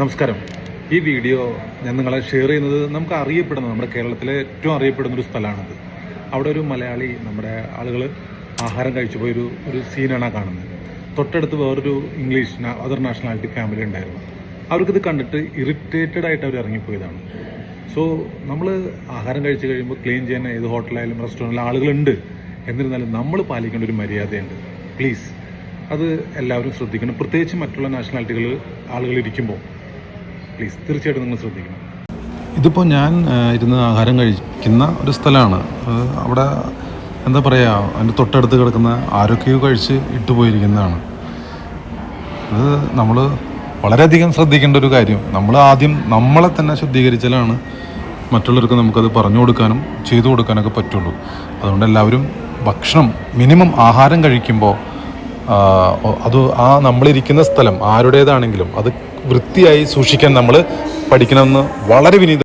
നമസ്കാരം. ഈ വീഡിയോ ഞാൻ നിങ്ങളെ ഷെയർ ചെയ്യുന്നത് നമുക്ക് അറിയപ്പെടുന്ന നമ്മുടെ കേരളത്തിലെ ഏറ്റവും അറിയപ്പെടുന്ന ഒരു സ്ഥലമാണിത്. അവിടെ ഒരു മലയാളി നമ്മുടെ ആളുകൾ ആഹാരം കഴിച്ചു പോയൊരു ഒരു സീനാണ് കാണുന്നത്. തൊട്ടടുത്ത് വേറൊരു ഇംഗ്ലീഷ് അതർ നാഷണാലിറ്റി ഫാമിലി ഉണ്ടായിരുന്നു. അവർക്കിത് കണ്ടിട്ട് ഇറിറ്റേറ്റഡ് ആയിട്ട് അവർ ഇറങ്ങിപ്പോയതാണ്. സോ നമ്മൾ ആഹാരം കഴിച്ച് കഴിയുമ്പോൾ ക്ലീൻ ചെയ്യാൻ ഏത് ഹോട്ടലായാലും റെസ്റ്റോറന്റിലും ആളുകളുണ്ട്. എന്നിരുന്നാലും നമ്മൾ പാലിക്കേണ്ട ഒരു മര്യാദയുണ്ട്. പ്ലീസ് അത് എല്ലാവരും ശ്രദ്ധിക്കണം. പ്രത്യേകിച്ച് മറ്റുള്ള നാഷണാലിറ്റികൾ ആളുകൾ ഇരിക്കുമ്പോൾ പ്ലീസ് തീർച്ചയായിട്ടും നിങ്ങൾ ശ്രദ്ധിക്കണം. ഇതിപ്പോൾ ഞാൻ ഇരുന്ന് ആഹാരം കഴിക്കുന്ന ഒരു സ്ഥലമാണ് അവിടെ എന്താ പറയുക അതിന്റെ തൊട്ടടുത്ത് കിടക്കുന്ന ആരൊക്കെയോ കഴിച്ച് ഇട്ടുപോയിരിക്കുന്നതാണ് അത് നമ്മൾ വളരെയധികം ശ്രദ്ധിക്കേണ്ട ഒരു കാര്യം. നമ്മൾ ആദ്യം നമ്മളെ തന്നെ ശുദ്ധീകരിച്ചാലാണ് മറ്റുള്ളവർക്ക് നമുക്കത് പറഞ്ഞു കൊടുക്കാനും ചെയ്തു കൊടുക്കാനൊക്കെ പറ്റുള്ളൂ. അതുകൊണ്ട് എല്ലാവരും ഭക്ഷണം മിനിമം ആഹാരം കഴിക്കുമ്പോൾ അത് ആ നമ്മളിരിക്കുന്ന സ്ഥലം ആരുടേതാണെങ്കിലും അത് വൃത്തിയായി സൂക്ഷിക്കാൻ നമ്മൾ പഠിക്കണമെന്ന് വളരെ വിനീത